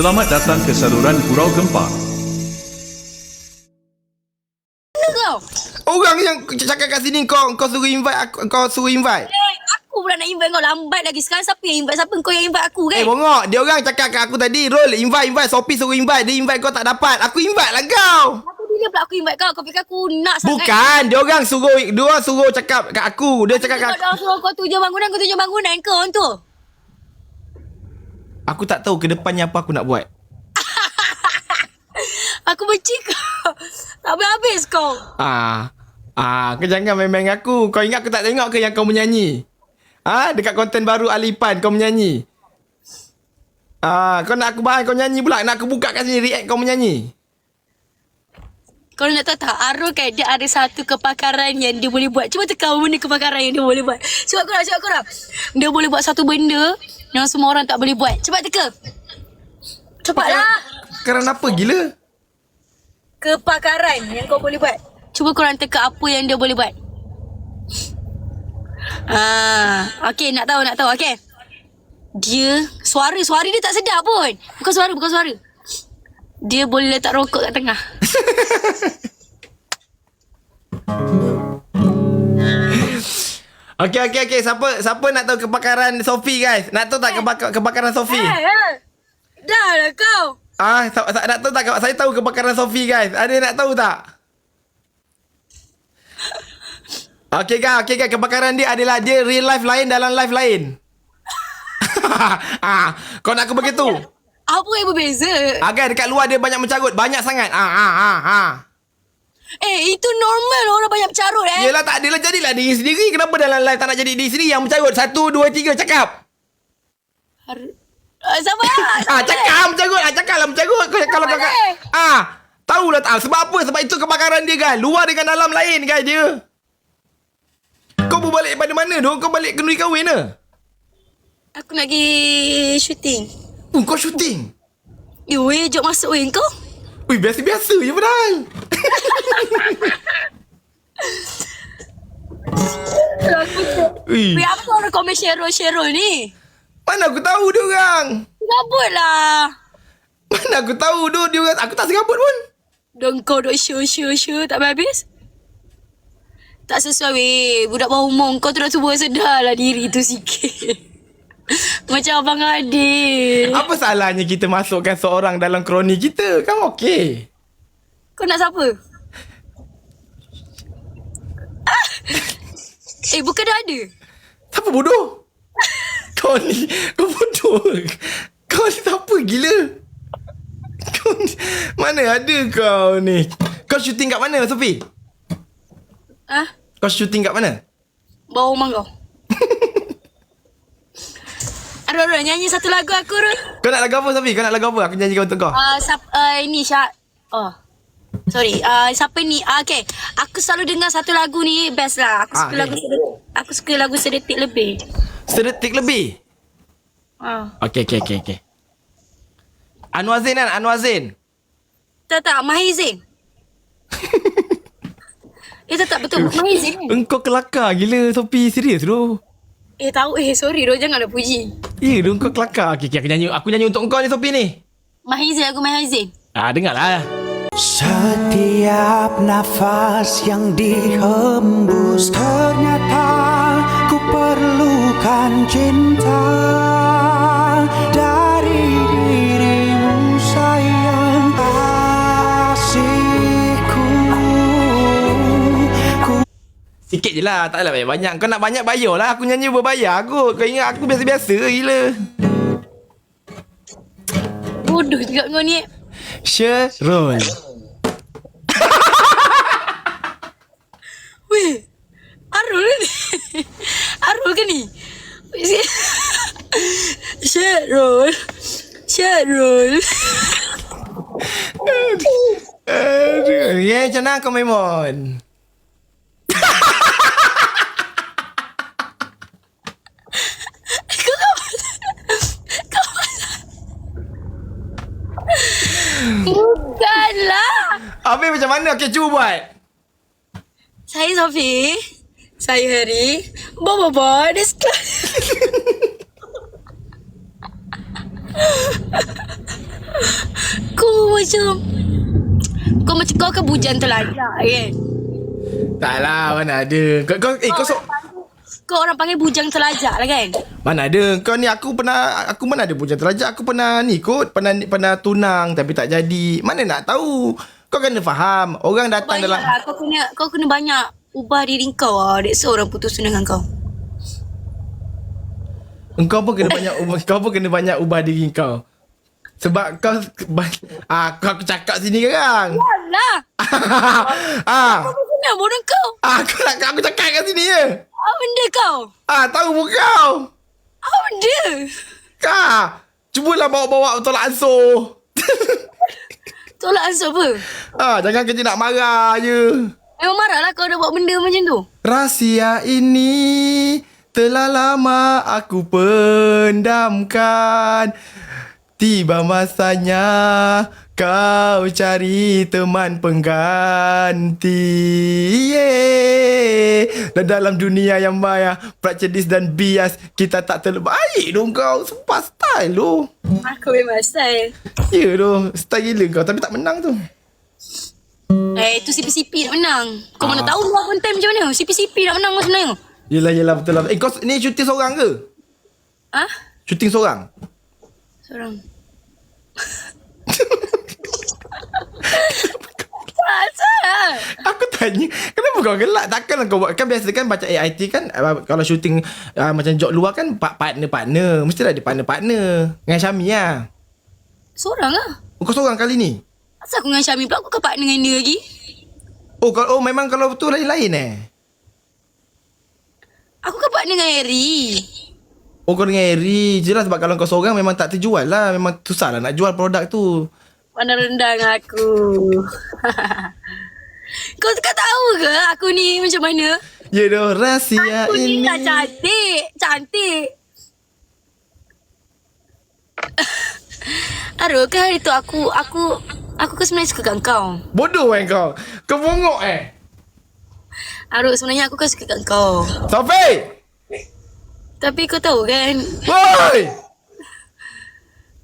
Selamat datang ke saluran Gurau Gempa. Mana kau? Orang yang cakap kat sini kau kau suruh invite aku kau suruh invite. Eh, aku pula nak invite kau lambat lagi. Sekarang siapa yang invite? Siapa kau yang invite aku kan? Eh bongok, dia orang cakap kat aku tadi, Rol, invite invite Sophie suruh invite, dia invite kau tak dapat. Aku invite lah kau. Apa bila pula aku invite kau? Kau fikir aku nak sangat? Bukan, dia orang suruh dia orang suruh cakap kat aku. Dia cakap kat Kau dah suruh kau tujuh bangunan, kau tujuh bangunan kau orang tu. Aku tak tahu ke depannya apa aku nak buat. Aku benci kau. Tak habis kau. Ah. Ah, kau jangan main-main dengan aku. Kau ingat aku tak tengok ke yang kau menyanyi? Ah, dekat konten baru Alipan kau menyanyi. Ah, kau nak aku bahas kau nyanyi pula. Nak aku buka kat sini react kau menyanyi. Kau nak tahu tak? Arul kan dia ada satu kepakaran yang dia boleh buat. Cuba teka apa benda kepakaran yang dia boleh buat. Nak, cuba aku nak. Dia boleh buat satu benda yang semua orang tak boleh buat. Cepat teka. Cepatlah. Kerana apa gila? Kepakaran yang kau boleh buat. Cuba korang teka apa yang dia boleh buat. Ah, okey nak tahu nak tahu okey. Dia suara suara dia tak sedap pun. Bukan suara bukan suara. Dia boleh letak rokok kat tengah. Okey okey okey siapa siapa nak tahu kebakaran Sophie guys? Nak tahu tak kebakar, kebakaran Sophie? Eh, eh. Dah lah kau. Ah, sa- sa- nak tahu tak saya tahu kebakaran Sophie guys. Ada nak tahu tak? Okey guys, okey guys kebakaran dia adalah dia real life lain dalam life lain. ah, kau nak aku begitu? Apa yang berbeza? Agar dekat luar dia banyak mencarut, banyak sangat. Ah ah ah ah. Eh, itu normal orang banyak bercarut eh. Yelah tak adalah jadilah diri sendiri. Kenapa dalam live tak nak jadi diri sendiri yang mencarut? Satu, dua, tiga, cakap. Har- Ah, sabar. Ah, cakap mencarut. Ah, cakap lah mencarut. Kau, kalau kau. Ah, tahulah tak. Sebab apa? Sebab itu kebakaran dia kan. Luar dengan dalam lain kan dia. Kau berbalik pada mana tu? Kau balik kenduri kahwin ke? Aku nak pergi syuting. Oh, kau syuting. Eh, weh, jom masuk weh kau. Ui, biasa-biasa je padahal. Ui, Weh, apa kau komen Cheryl-Cheryl ni? mana aku tahu dia orang? Gabut lah. Mana aku tahu tu dia orang? Aku tak serabut pun. Dan kau duk show. Tak habis? Tak sesuai weh. Budak bawah umur kau tu dah cuba sedarlah diri tu sikit. Macam abang adik. Apa salahnya kita masukkan seorang dalam kroni kita? Kan okey. Kau nak siapa? Ah! Eh, bukan dah ada? Siapa bodoh? kau ni, kau bodoh. Kau ni siapa gila? Kau ni, mana ada kau ni? Kau syuting kat mana, Sophie? Ah, Kau syuting kat mana? bawah rumah kau. Aduh, aduh, nyanyi satu lagu aku, Rul. Kau nak lagu apa, Sophie? Kau nak lagu apa? Aku nyanyikan untuk kau. Uh, sap, uh, ini Syah. Oh. Sorry. Uh, siapa ni? Uh, okay. Aku selalu dengar satu lagu ni best lah. Aku Ah, suka okay. lagu sedetik. Aku suka lagu sedetik lebih. Sedetik lebih. Ah. Okey, okey, okey, okey. Anwar Zain kan? Anwar Zain. Tak tak, Mahir Zain. eh tak tak betul. Mahir Zain kan? Engkau kelakar gila, Sophie. Serius tu. Eh tahu eh sorry Ro jangan nak puji. Ya, tu engkau kelakar. Okey, okey, aku nyanyi. Aku nyanyi untuk engkau ni, Sophie ni. Mahir Zain aku Mahir Zain. Ah, dengarlah. Setiap nafas yang dihembus Ternyata ku perlukan cinta je lah, taklah banyak-banyak. Kau nak banyak bayar lah. Aku nyanyi berbayar kot. Kau ingat aku biasa-biasa gila. Bodoh juga kau ni. Sherul. Weh. Arul ni. Arul ke ni? Syarul. Syarul. Aduh. Ya, macam mana kau Maimun? Bukanlah. Habis macam mana? Okey, cuba buat. Saya Sofi. Saya Hari. Bobo boy. This macam Kau macam kau kan bujang telajak kan Tak lah, mana ada. Kau, kau, eh, kau, so, Kau orang panggil bujang telajak lah kan mana ada. Kau ni aku pernah, aku mana ada bujang terlajak. Aku pernah ni kot, pernah pernah tunang tapi tak jadi. Mana nak tahu. Kau kena faham. Orang datang Banyak dalam... lah Kau kena Kau kena banyak Ubah diri kau lah That's orang putus dengan kau Engkau pun kena banyak ubah, kau pun kena banyak ubah diri kau. Sebab kau ah kau aku cakap sini sekarang. Alah ah, Kau kena bodoh kau ah aku nak aku cakap kat sini je. Apa benda kau Ah, tahu pun kau. Apa benda Kau. Cubalah bawa-bawa tolak ansur. Tolak ansur apa ah, jangan kerja nak marah je. Memang marah lah kau dah buat benda macam tu Rahsia ini telah lama aku pendamkan. Tiba masanya kau cari teman pengganti. Yeah. Dan dalam dunia yang maya, prakcedis dan bias, kita tak terbaik dong kau. Sumpah style tu. Aku memang style Ya tu, style gila kau tapi tak menang tu. Eh tu CP-CP nak menang Kau mana tahu luar konten macam mana CP-CP nak menang pun sebenarnya Yelah, yelah, betul lah. Eh, kau ni syuting seorang ke? Ha Syuting seorang? Seorang Aku tanya Kenapa kau gelak? Takkan kau buat. Kan biasa kan Baca AIT kan uh, Kalau syuting uh, Macam job luar kan pa- Partner-partner Mestilah ada partner-partner. Dengan Syami lah. Seorang lah. Oh, Kau seorang kali ni? Asal aku dengan Syami pula Aku kan partner dengan dia lagi? Oh kalau oh, memang kalau betul lain-lain eh? Aku kan partner dengan Harry Oh kau dengan Eri Jelas sebab kalau kau seorang Memang tak terjual lah. Memang susah lah nak jual produk tu. Mana rendang aku? Kau tak tahu ke Aku ni macam mana? Ya doh rahsia Aku ini. ni dah cantik. Cantik. Aduh kan hari tu aku Aku Aku kan sebenarnya suka kat kau? Bodoh kan kau. Kau bongok eh. Aduh sebenarnya aku kan suka kat kau? Sofi Tapi kau tahu kan Woi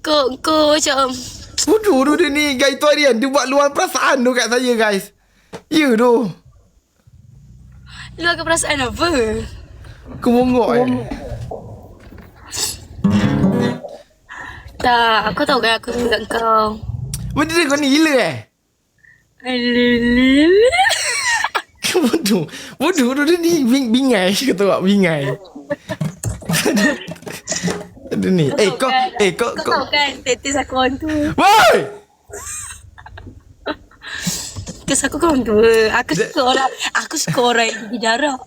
Kau Kau macam Bodoh tu dia ni Guys tu harian Dia buat luar perasaan tu kat saya guys Ya tu Luarkan perasaan apa Kau bongok eh Tak Aku tahu kan aku suka kat kau Benda dia kau ni gila eh Alililil. Bodoh Bodoh tu dia ni bing, Bingai Kata awak bingai Aduh ni. Eh kau Eh kau Kau kau tahu kan? Tetis aku orang tu. Woi! Kes aku kan orang tua Aku suka orang Aku suka orang yang gigi darah.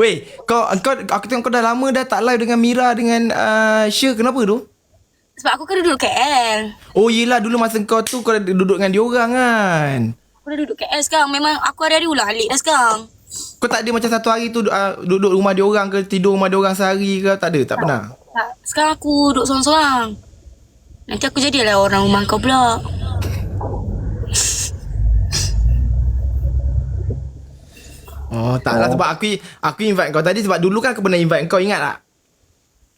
Weh Kau kau Aku tengok kau dah lama dah tak live dengan Mira Dengan uh, Syah. Kenapa tu? Sebab aku kan duduk KL Oh yelah. Dulu masa kau tu Kau duduk dengan diorang kan? Aku dah duduk KL sekarang. Memang aku hari-hari ulang alik dah sekarang Kau tak ada macam satu hari tu uh, Duduk rumah diorang ke Tidur rumah diorang sehari ke? Tak ada Tak pernah? Tak, Sekarang aku duduk sorang-sorang Nanti aku jadilah orang rumah kau pula. Oh tak lah sebab aku aku invite kau tadi sebab dulu kan aku pernah invite kau ingat tak?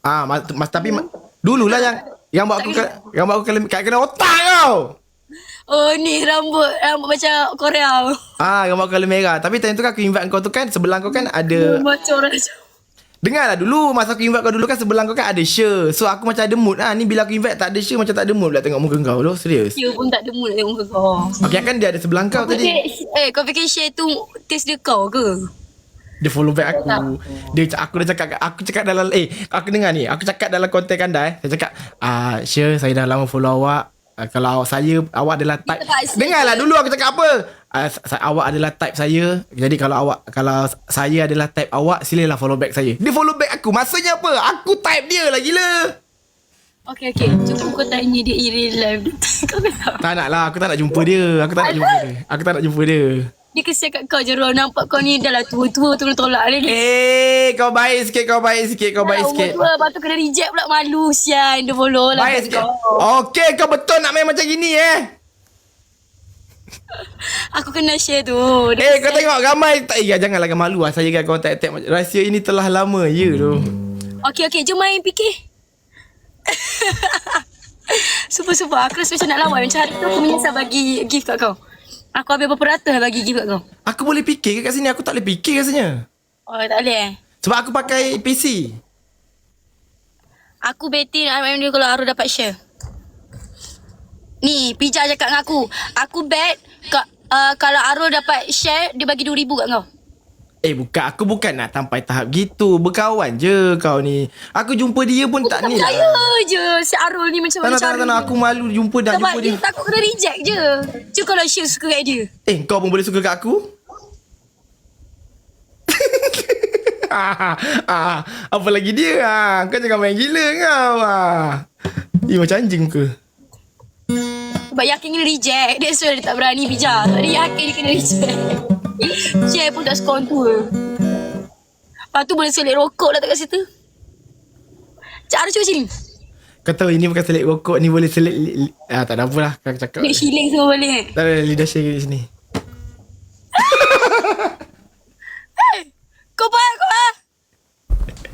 Ah mas, mas tapi ma, dululah yang yang buat aku ke- yang buat aku kena kena otak kau. Oh ni rambut Rambut macam Korea Ah aku kena merah tapi time tu kan aku invite kau tu kan sebelah kau kan ada Macam orang Dengarlah dulu masa aku invite kau dulu kan sebelah kau kan ada Syah. So aku macam ada mood ah ni bila aku invite tak ada Syah macam tak ada mood pula tengok muka kau tu serius. Dia pun tak ada mood nak tengok muka kau Okey kan dia ada sebelah kau tadi. fikir, eh kau fikir share tu taste dia kau ke? Dia follow back aku. Dia aku dah cakap aku cakap dalam eh aku dengar ni. Aku cakap dalam konten kanda eh. Saya cakap ah Syah saya dah lama follow awak. Uh, kalau saya awak adalah type. Dengarlah dulu aku cakap apa. Uh, awak adalah type saya. Jadi kalau awak kalau saya adalah type awak silalah follow back saya. Dia follow back aku. Maksudnya apa? Aku type dia lah gila. Okay okay Cuba kau tanya dia in real life Kau Tak nak lah Aku tak nak jumpa dia Aku tak nak jumpa dia Aku tak nak jumpa dia Dia kesian kat kau je Ron. Nampak kau ni dah lah tua-tua tu tolak ni. Eh kau baik sikit Kau baik sikit Kau baik sikit. Umur tua Lepas tu kena reject pula. Malu sian. Dia follow lah Baik sikit. Okey kau betul nak main macam gini eh? Aku kena share tu. Eh kau tengok ramai. Tak ya janganlah kau malu lah. Saya kan kau tag tag rahsia ini telah lama ya tu. Okay okay Jom main fikir Super-super. Aku rasa macam nak lawan. Macam hari tu aku menyesal bagi gift kat kau. Aku habis berapa ratus lah bagi gift kat kau. Aku boleh fikir ke kat sini? Aku tak boleh fikir rasanya. Oh, tak boleh eh. Sebab aku pakai PC. Aku main dia kalau Aru dapat share. Ni, Pija cakap dengan aku. Aku bet ka, uh, kalau Aru dapat share, dia bagi RM2,000 kat kau. Eh bukan Aku bukan nak sampai tahap gitu Berkawan je kau ni Aku jumpa dia pun tak tak ni percaya lah je si Arul ni macam Tak nak macam tak tak Aku malu jumpa dah Sebab jumpa dia dia takut kena reject je. Cuma kalau share suka kat dia. Eh kau pun boleh suka kat aku ah, ah, Apa lagi dia ah. Kau jangan main gila kau ah. Eh macam anjing ke Sebab yakin kena reject. That's why dia tak berani bijak. Sebab dia yakin dia kena reject. Share pun tak skon tu. Lepas tu boleh selit rokok lah kat situ. Cak Arul cuba sini. Kau tahu ini bukan selit rokok Ni boleh selit li, li, ah, Tak ada apa lah Kau cakap Duit shilling semua boleh. Tak ada lidah share kat sini Kau faham kau ah?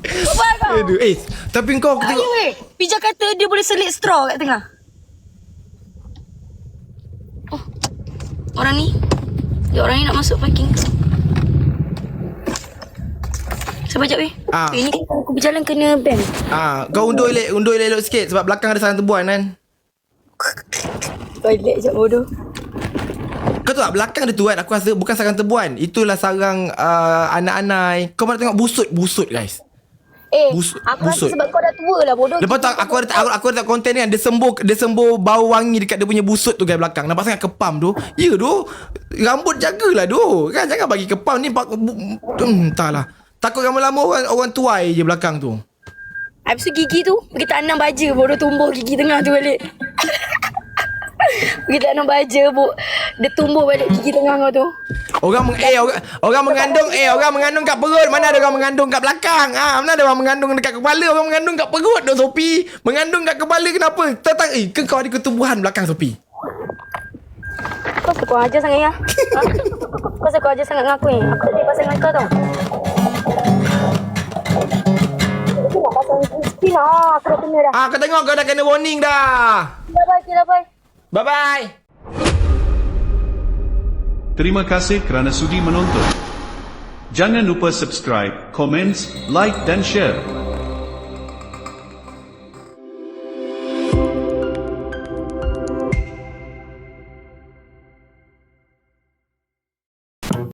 Kau faham kau? Aduh Eh Tapi kau aku Ayo tengok weh. Pija kata dia boleh selit straw kat tengah. Oh. Orang ni. Dia orang ni nak masuk parking. Sabar jap weh. Ah. Eh, ni kan aku berjalan kena ban. ah, Kau undur elok Undur elok sikit Sebab belakang ada sarang tebuan kan Toilet jap bodoh. Kau tahu tak belakang dia tu kan Aku rasa bukan sarang tebuan Itulah sarang uh, Anak-anak Kau pernah tengok busut Busut guys Eh, Bus- aku busut. rasa sebab kau dah tua lah bodoh. Lepas tu aku ada aku, aku ada konten ni kan dia sembuh dia sembuh bau wangi dekat dia punya busut tu guys belakang. Nampak sangat kepam tu. Ya tu. Rambut jagalah tu. Kan jangan bagi kepam ni pak bu- hmm, entahlah. Takut lama-lama orang orang tuai je belakang tu. Habis tu gigi tu, pergi tanam baja bodoh tumbuh gigi tengah tu balik. pergi tanam baja bu, dia tumbuh balik gigi tengah kau tu. Orang meng, eh orang, orang mengandung eh orang mengandung kat perut. Mana ada orang mengandung kat belakang? Ah, mana ada orang mengandung dekat kepala? Orang mengandung kat perut dok Sopi. Mengandung kat kepala kenapa? Tetang eh ke kau ada ketumbuhan belakang Sopi? Kau suka aja sangat ya? Ha? Kau suka aja sangat dengan aku ni? Aku tadi pasal dengan kau tau. Aku nak lah. Aku dah kena dah. Ah, kau tengok kau dah kena warning dah. Dah bye, dah bye. Bye bye. Terima kasih kerana sudi menonton. Jangan lupa subscribe, komen, like dan share.